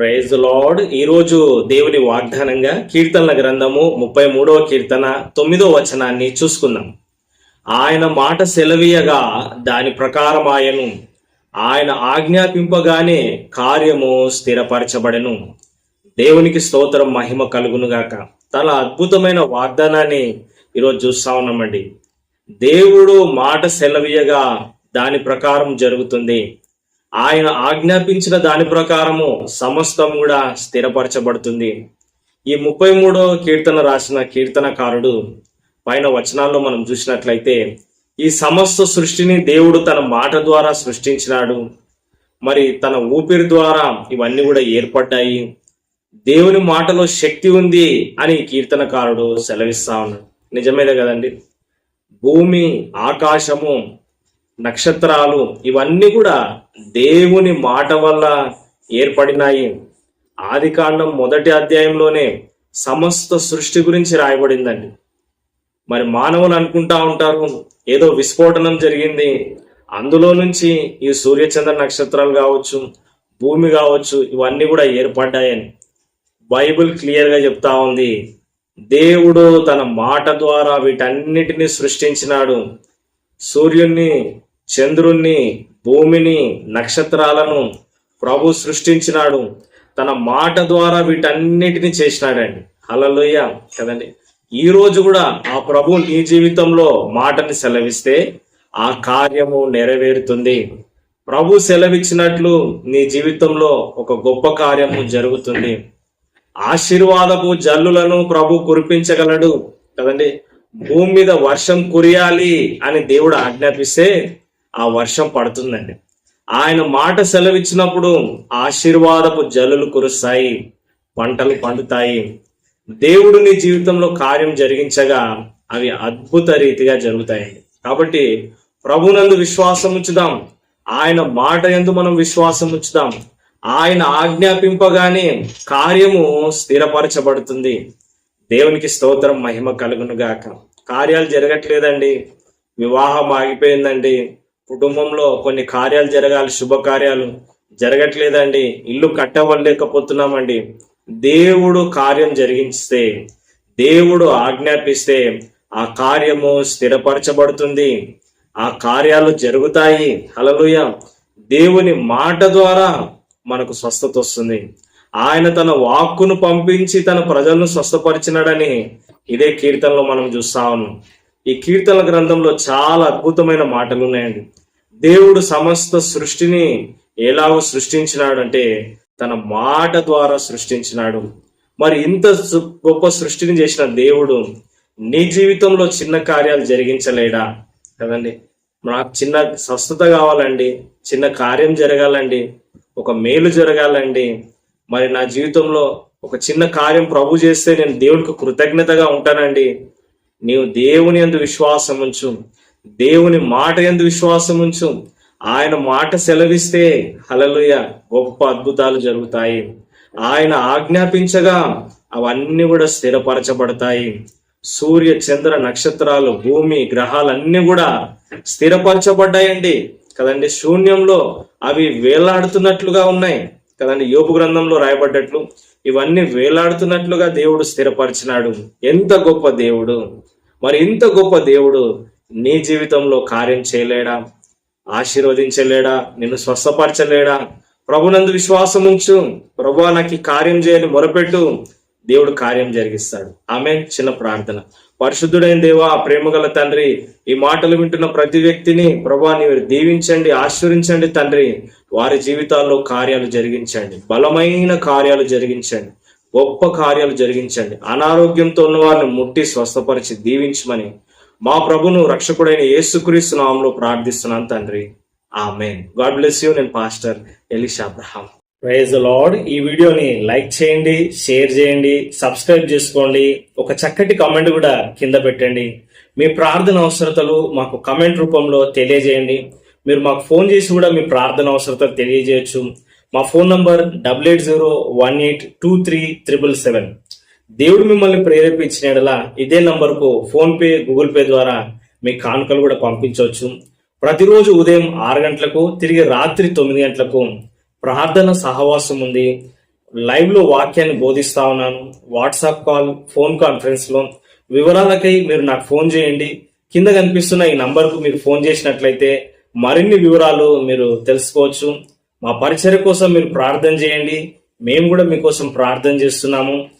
Praise lord ఈరోజు దేవుని వాగ్దానంగా కీర్తనల గ్రంథము ముప్పై మూడవ కీర్తన తొమ్మిదో వచనాన్ని చూసుకుందాం. ఆయన మాట సెలవీయగా దాని ప్రకారం ఆయను ఆయన ఆజ్ఞాపింపగానే కార్యము స్థిరపరచబడెను. దేవునికి స్తోత్రం మహిమ కలుగునుగాక. చాలా అద్భుతమైన వాగ్దానాన్ని ఈరోజు చూస్తా ఉన్నామండి. దేవుడు మాట సెలవీయగా దాని ప్రకారం జరుగుతుంది. ఆయన ఆజ్ఞాపించిన దాని ప్రకారము సమస్తం కూడా స్థిరపరచబడుతుంది. ఈ ముప్పై మూడో కీర్తన రాసిన కీర్తనకారుడు పైన వచనాల్లో మనం చూసినట్లయితే ఈ సమస్త సృష్టిని దేవుడు తన మాట ద్వారా సృష్టించినాడు. మరి తన ఊపిరి ద్వారా ఇవన్నీ కూడా ఏర్పడ్డాయి. దేవుని మాటలో శక్తి ఉంది అని కీర్తనకారుడు సెలవిస్తా ఉన్నాడు. నిజమేదే కదండి. భూమి ఆకాశము నక్షత్రాలు ఇవన్నీ కూడా దేవుని మాట వల్ల ఏర్పడినాయి. ఆది కాండం మొదటి అధ్యాయంలోనే సమస్త సృష్టి గురించి రాయబడిందండి. మరి మానవులు అనుకుంటా ఉంటారు ఏదో విస్ఫోటనం జరిగింది. అందులో నుంచి ఈ సూర్యచంద్ర నక్షత్రాలు కావచ్చు భూమి కావచ్చు ఇవన్నీ కూడా ఏర్పడ్డాయని బైబిల్ క్లియర్గా చెప్తా ఉంది. దేవుడు తన మాట ద్వారా వీటన్నిటిని సృష్టించినాడు. సూర్యుణ్ణి చంద్రుణ్ణి భూమిని నక్షత్రాలను ప్రభు సృష్టించినాడు. తన మాట ద్వారా వీటన్నిటిని చేసినాడండి. అలలోయ కదండి? ఈ రోజు కూడా ఆ ప్రభు నీ జీవితంలో మాటని సెలవిస్తే ఆ కార్యము నెరవేరుతుంది. ప్రభు సెలవిచ్చినట్లు నీ జీవితంలో ఒక గొప్ప కార్యము జరుగుతుంది. ఆశీర్వాదపు జల్లులను ప్రభు కురిపించగలడు. కదండి? భూమి మీద వర్షం కురియాలి అని దేవుడు ఆజ్ఞాపిస్తే ఆ వర్షం పడుతుందండి. ఆయన మాట సెలవిచ్చినప్పుడు ఆశీర్వాదపు జల్లులు కురుస్తాయి పంటలు పండుతాయి. దేవుడు నీ జీవితంలో కార్యం జరిగించగా అవి అద్భుత రీతిగా జరుగుతాయండి కాబట్టి ప్రభునందు విశ్వాసం ఉంచుదాం. ఆయన మాట ఎందు మనం విశ్వాసం ఉంచుదాం. ఆయన ఆజ్ఞాపింపగానే కార్యము స్థిరపరచబడుతుంది. దేవునికి స్తోత్రం మహిమ కలుగును గాక కార్యాలు జరగట్లేదండి. వివాహం ఆగిపోయిందండి. కుటుంబంలో కొన్ని కార్యాలు జరగాలి శుభకార్యాలు జరగట్లేదండి ఇల్లు కట్టవలేకపోతున్నామండి దేవుడు కార్యం జరిగిస్తే దేవుడు ఆజ్ఞాపిస్తే ఆ కార్యము స్థిరపరచబడుతుంది. ఆ కార్యాలు జరుగుతాయి. హలలుయ దేవుని మాట ద్వారా మనకు స్వస్థత వస్తుంది. ఆయన తన వాక్కును పంపించి తన ప్రజలను స్వస్థపరిచినాడని ఇదే కీర్తనలో మనం చూస్తా ఉన్నాం. ఈ కీర్తన గ్రంథంలో చాలా అద్భుతమైన మాటలు ఉన్నాయండి. దేవుడు సమస్త సృష్టిని ఎలాగో సృష్టించినాడు అంటే తన మాట ద్వారా సృష్టించినాడు. మరి ఇంత గొప్ప సృష్టిని చేసిన దేవుడు నీ జీవితంలో చిన్న కార్యాలు జరిగించలేడా? కదండి. నాకు చిన్న స్వస్థత కావాలండి చిన్న కార్యం జరగాలండి ఒక మేలు జరగాలండి. మరి నా జీవితంలో ఒక చిన్న కార్యం ప్రభు చేస్తే నేను దేవునికి కృతజ్ఞతగా ఉంటానండి. నీవు దేవుని అందు విశ్వాసం ఉంచు దేవుని మాట ఎందు విశ్వాసం ఉంచు. ఆయన మాట సెలవిస్తే హలలుయ గొప్ప అద్భుతాలు జరుగుతాయి. ఆయన ఆజ్ఞాపించగా అవన్నీ కూడా స్థిరపరచబడతాయి. సూర్య చంద్ర నక్షత్రాలు భూమి గ్రహాలన్నీ కూడా స్థిరపరచబడ్డాయండి. కదండి శూన్యంలో అవి వేలాడుతున్నట్లుగా ఉన్నాయి. కదండి యోపు గ్రంథంలో రాయబడ్డట్లు ఇవన్నీ వేలాడుతున్నట్లుగా దేవుడు స్థిరపరిచినాడు. ఎంత గొప్ప దేవుడు. మరి ఇంత గొప్ప దేవుడు నీ జీవితంలో కార్యం చేయలేడా? ఆశీర్వదించలేడా? నిన్ను స్వస్థపరచలేడా? ప్రభునందు విశ్వాసం ఉంచు. ప్రభు నాకు ఈ కార్యం చేయని మొరపెట్టు. దేవుడు కార్యం జరిగిస్తాడు. ఆమె చిన్న ప్రార్థన. పరిశుద్ధుడైన దేవా ప్రేమగల తండ్రి ఈ మాటలు వింటున్న ప్రతి వ్యక్తిని ప్రభా నీవు దీవించండి ఆశ్వరించండి తండ్రి. వారి జీవితాల్లో కార్యాలు జరిగించండి. బలమైన కార్యాలు జరిగించండి. గొప్ప కార్యాలు జరిగించండి. అనారోగ్యంతో ఉన్న వారిని ముట్టి స్వస్థపరిచి దీవించమని మా ప్రభును రక్షకుడైన యేసుక్రీస్తు నామంలో ప్రార్థిస్తున్నాను తండ్రి. ఆమెన్. God bless you. నేను pastor Elisha Abraham. Praise Lord. ఈ వీడియోని లైక్ చేయండి షేర్ చేయండి సబ్స్క్రైబ్ చేసుకోండి. ఒక చక్కటి కామెంట్ కూడా కింద పెట్టండి. మీ ప్రార్థన అవసరతలు మాకు కమెంట్ రూపంలో తెలియజేయండి. మీరు మాకు ఫోన్ చేసి కూడా మీ ప్రార్థన అవసరతలు తెలియజేయచ్చు. మా phone number double eight zero one eight two three triple seven. దేవుడు మిమ్మల్ని ప్రేరేపించిన యెడల ఇదే నంబర్కు ఫోన్ పే గూగుల్ పే ద్వారా మీ కానుకలు కూడా పంపించవచ్చు. ప్రతిరోజు ఉదయం ఆరు గంటలకు తిరిగి రాత్రి తొమ్మిది గంటలకు ప్రార్థన సహవాసం ఉంది. లైవ్లో వాక్యాన్ని బోధిస్తా ఉన్నాను. వాట్సాప్ కాల్ ఫోన్ కాన్ఫరెన్స్లో వివరాలకై మీరు నాకు ఫోన్ చేయండి. కింద కనిపిస్తున్న ఈ నంబర్కు మీరు ఫోన్ చేసినట్లయితే మరిన్ని వివరాలు మీరు తెలుసుకోవచ్చు. మా పరిచయ కోసం మీరు ప్రార్థన చేయండి. మేము కూడా మీకోసం ప్రార్థన చేస్తున్నాము.